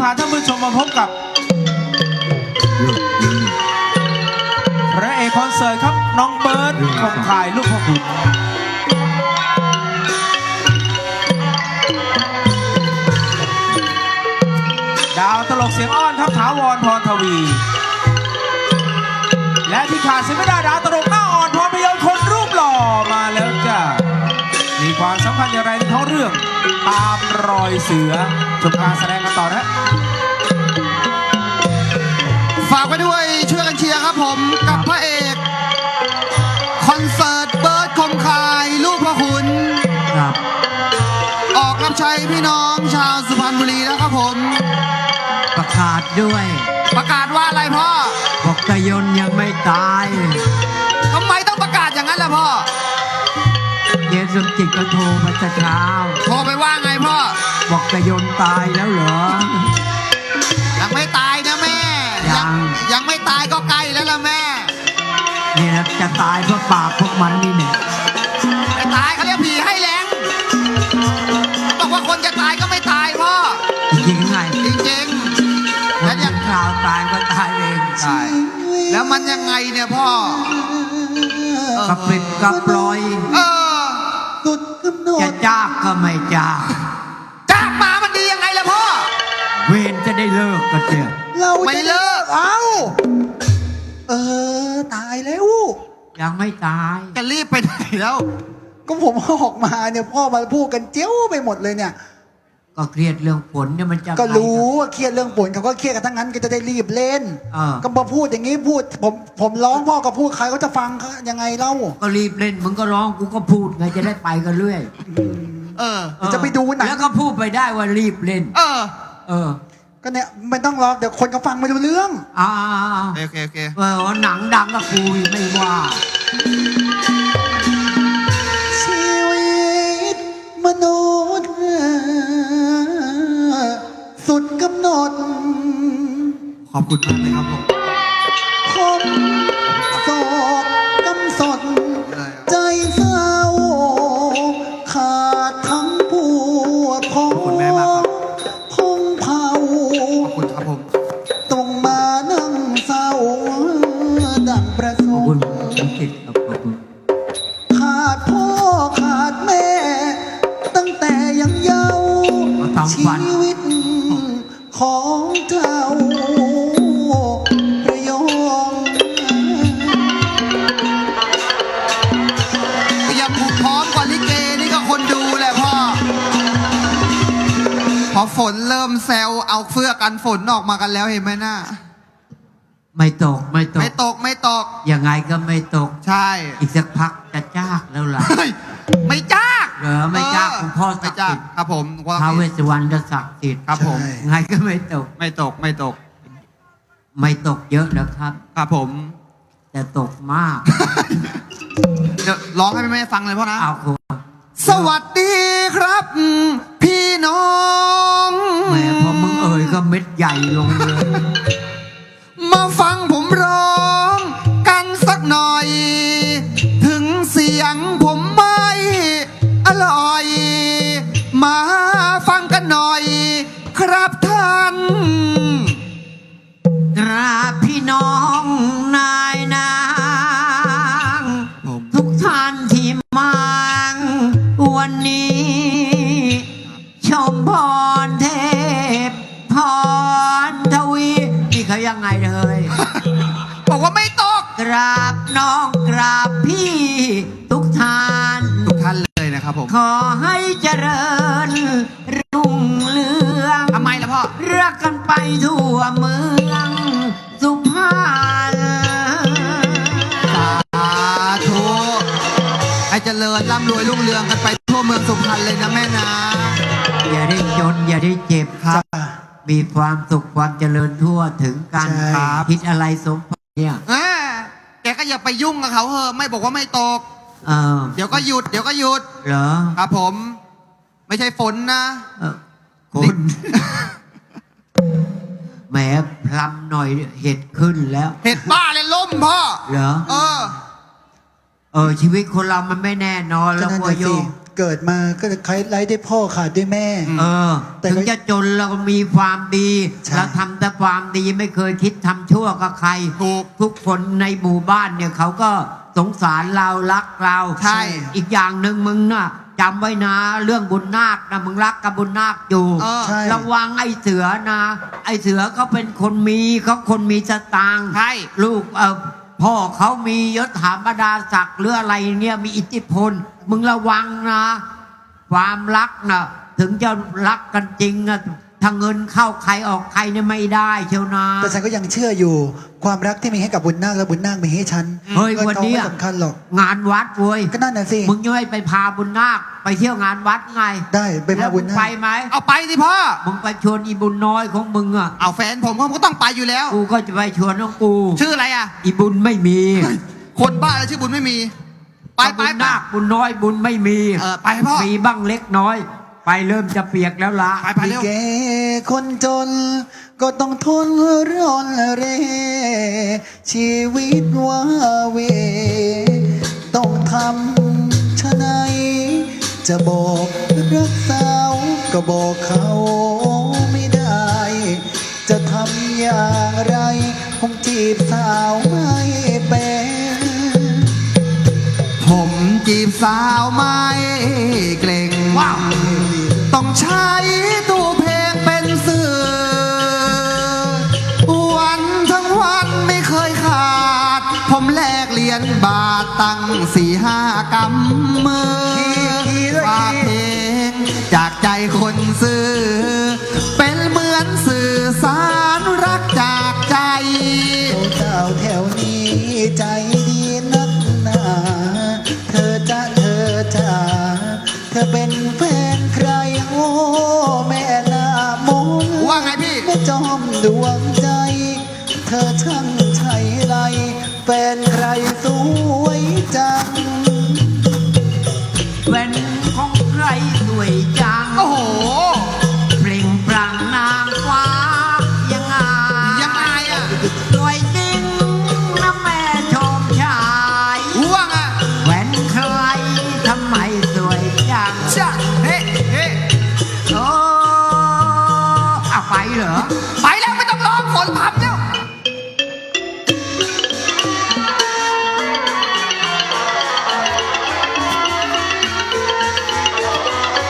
พาท่านผู้ชมมาพบกับพระเอกคอนเสิร์ตครับน้องเบิร์ดคงคายลูกพ่อขุนดาวตลกเสียงอ้อนครับถาวรพรทวี และที่ขาดเสียไม่ได้ดาวตลกหน้าอ่อนพรพยนต์คนรูปหล่อมาแล้วจ้ะ มีความสำคัญอย่างไรในท้องเรื่อง ตามรอยเสือชมการแสดงกันต่อนะฝากไว้ด้วยช่วยกันเชียร์ครับผมกับพระเอก คอนเสิร์ตเบิร์ดคมคายลูกพระคุณ ครับ ออกรับใช้พี่น้องชาวสุพรรณบุรีแล้วครับผม ประกาศด้วยประกาศว่าอะไรพ่อบอกตายนยังไม่ตาย ทำไมต้องประกาศอย่างนั้นล่ะพ่อเย สมจิตก็โทรมาแต่เช้า โทรไปว่าไงพ่อ บอกตายนตายแล้วเหรอ ยังไม่ตายนะแม่ ยัง ยังไม่ตายก็ใกล้แล้วล่ะแม่นี่นะจะตายเพราะปากพวกมันนี่เนี่ยไม่ตายเขาเรียกผีให้แรงบอกว่าคนจะตายก็ไม่ตายพ่อ จริงๆไงจริงๆคแล้วนยังข่าวตายก็ตายเองใช่แล้วมันยังไงเนี่ยพ่อกระปริบกระปลอย เออสุ ดกำหนจะดจากก็ไม่จากจากมามันดียังไงล่ะพ่อ เวรจะได้เลิกกันเถอะเราไม่จะเลิกเอ้าเออ ตายแล้ว ยังไม่ตาย จะรีบไปไหนแล้ว ก็ผมออกมาเนี่ยพ่อมาพูดกันเจ้าไปหมดเลยเนี่ย ก็เครียดเรื่องฝนเนี่ยมันจะก็รู้ว่าเครียดเรื่องฝนเขาก็เครียดกันทั้งนั้นก็จะได้รีบเล่นเออก็มาพูดอย่างนี้พูด ผมผมร้องพ่อก็พูดใครเขาจะฟังเขายังไงเล่าก็รีบเล่นมึงก็ร้องกูก็พูดไงจะได้ไปกันเรื่อยเออ เดี๋ยวจะไปดูหนังแล้วก็พูดไปได้ว่ารีบเล่น เออเออก็เนี่ยไม่ต้องร้องเดี๋ยวคนเขาฟังไม่รู้เรื่อง อ่าโอเคโอเค เออหนังดังกับกูไม่ว่า ขอบคุณมากเลยครับผมคนโศกกำสดเลยอะใจเศร้า ขาดทั้งปวดท้องขอบคุณแม่มากครับพงเผา ขอบคุณครับผม ต้องมานั่งเศร้า ดังประสขอบงคุณค์น้ำจิตครับขอบคุณขาดพ่อขาดแม่ ตั้งแต่ยังเยาว์มาทำชีฟันวิตของเจ้า อย่าผูกพร้อมกว่าลิเกนี่ก็คนดูแหละพ่อ พอฝนเริ่มแซวเอาเสื้อกันฝนออกมากันแล้วเห็นไหมน่าไม่ตกไม่ตไม่กตกไม่ตก ยังไงก็ไม่ตก ใช่ อีกสักพักจะจากแล้วล่ะเฮ้ยไม่จ้ากเหรอไม่จากเคุณพ่อศัไม่กดิ์จ้าสิกทธิ์ครับผมว่าท้าวเวสสวรรณก็ศักดิ์สิทธิ์ครับผมไงก็ไม่ตก ไม่ตกไม่ตก ไม่ตกเยอะนะครับ ครับผม แต่ตกมาก เดี๋ยวร้องให้แม่ฟังเลยพ่อนะ เอาคุณสวัสดีครับ พี่น้องแหมพอมึงเอ่ยก็เม็ดใหญ่ลงเลย มาฟังผมร้องกันสักหน่อย ถึงเสียงผมไม่อร่อย มาฟังกันหน่อย ครับท่านกราบพี่น้องนายนา วันนี้ชมพรเทพพรทวีนี่เขายังไงเลย บอกว่าไม่ตกกราบน้องกราบพี่ทุกท่าน ทุกท่านเลยนะครับผมขอให้เจริญรุ่งเรืองทำไมล่ะพ่อ รักกันไปทั่วเมื ริญร่ำรวยรุ่งเรืองกันไปทั่วเมืองสุพรรณเลยนะแม่นะ อย่าได้จน อย่าได้เจ็บครับ มีความสุขความเจริญทั่วถึงกันใช่ ครับคิดอะไรสมพรเนี่ยอ่าแกก็อย่าไปยุ่งกับเขาเถอะไม่บอกว่าไม่ตก เออเดี๋ยวก็หยุดเดี๋ยวก็หยุด เหรอครับผม ไม่ใช่ฝนนะ เออคุณแหมพลำหน่อยเห็ดขึ้นแล้ว เห็ดบ้าเลยล่มพ่อ เหรอ เออ เออชีวิตคนเรามันไม่แน่นอนก็แล้วนั่นวัวน่ะโยสิงเกิดมาก็ใครไร้ได้พ่อขาดด้วยแม่ เออแต่ก็ถึงจะจนเราก็มีความดีใช่ เราทำแต่ความดีไม่เคยคิดทำชั่วกับใครถูกทุกคนในหมู่บ้านเนี่ยเขาก็สงสารเรารักเราใช่ อีกอย่างหนึ่งมึงน่ะจำไว้นะเรื่องบุญนาคนะมึงรักกับบุญนาคอยู่ เออ ใช่ ระวังไอ้เสือนะ ไอ้เสือเขาเป็นคนมีเขาคนมีสตางค์ใช่ ลูกเออ พ่อเขามียศถาบรรดาศักดิ์หรืออะไรเนี่ยมีอิทธิพล มึงระวังนะ ความรักนะถึงจะรักกันจริงนะ ถ้าเงินเข้าใครออกใครเนี่ยไม่ได้เชียวนะแต่ฉันก็ยังเชื่ออยู่ ความรักที่มีให้กับบุญนาคและบุญนาคมีให้ฉันเฮ้ยงิวันทองนี้ไม่อะสำคัญหรอกงานวัดเว้ยก็นั่นน่ะสิมึงยังไม่ไปพาบุญนาคไปเที่ยวงานวัดไง ได้ไปพาแล้วบุมึญงนาไปคไหมเอาไปสิพ่อมึงไปชวนอีบุญน้อยของมึงอะเอาแฟนผมเขาก็ต้องไปอยู่แล้วกูก็จะไปชวนน้องกู ชื่ออะไรอะอีบุญไม่มี คนบ้าอะไรชื่อบุญไม่มี ไปไปบุญไปนาคบุญน้อยบุญไม่มีเออไปพ่อมีบ้างเล็กน้อย ไปเริ่มจะเปียกแล้วละไปไปลิเร็วเกคนจน ก็ต้องทนร้อนเรชีวิตว่าเว ต้องทำชะไหนจะบอกรักสาวก็บอกเขาไม่ได้ จะทำอย่างไรคงจีบสาวไม่เป็น ผมจีบสาวไม่เกรงว้าวต้อง ใช้ตู้เพลงเป็นสื่อ วันทั้งวันไม่เคยขาด ผมแลกเหรียญบาทตั้งสี่ห้ากำมือฝากเพลงจากใจคนซื้อ เป็นเหมือนสื่อสารรักจากใจเจ้าแถวนี้ใจดีนักหนา เธอจะเธอจะเธอเป็น จอมดวงใจ เธอช่างใช่ไรแฟนใครสวยจังเป็นของใครสวยจัง